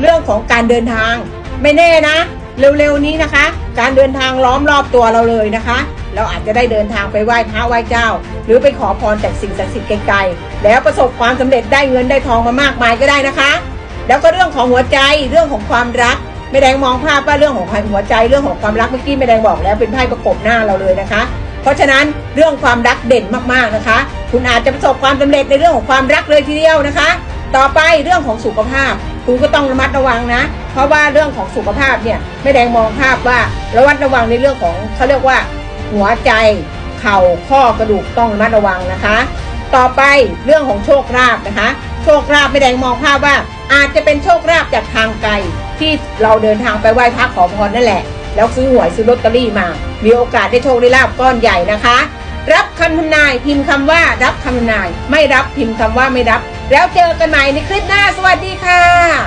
เรื่องของการเดินทาง ไม่แน่นะ เร็วๆนี้นะคะ การเดินทางล้อมรอบตัวเราเลยนะคะ เราอาจจะได้เดินทางไปไหว้พระไหว้เจ้า หรือไปขอพรจากสิ่งศักดิ์สิทธิ์ไกลๆแล้วประสบความสำเร็จได้เงินได้ทองมามากมายก็ได้นะคะ แล้วก็เรื่องของหัวใจเรื่องของความรักแม่แดงมองภาพว่าเรื่องของหัวใจเรื่องของความรักเมื่อกี้แม่แดงบอกแล้วเป็นไพ่ประกบหน้าเราเลยนะคะ เพราะฉะนั้นเรื่องความรักเด่นมากๆนะคะ คุณอาจจะประสบความสำเร็จในเรื่องของความรักเลยทีเดียวนะคะ ต่อไปเรื่องของสุขภาพ คุณก็ต้องระมัดระวังนะ เพราะว่าเรื่องของสุขภาพเนี่ยแม่แดงมองภาพว่าระมัดระวังในเรื่องของเขาเรียกว่า หัวใจ เข่าข้อกระดูกต้องระมัดระวังนะคะ ต่อไปเรื่องของโชคลาภนะคะ โชคลาภแม่แดงมองภาพว่า อาจจะเป็นโชคลาภจากทางไกลที่เราเดินทางไปไหว้พระขอพรนั่นแหละ แล้วซื้อหวยซื้อลอตเตอรี่มา มีโอกาสได้โชคได้ลาบก้อนใหญ่นะคะรับคำทำนายพิมพ์คำว่ารับคำทำนาย ไม่รับพิมพ์คำว่าไม่รับ แล้วเจอกันใหม่ในคลิปหน้าสวัสดีค่ะ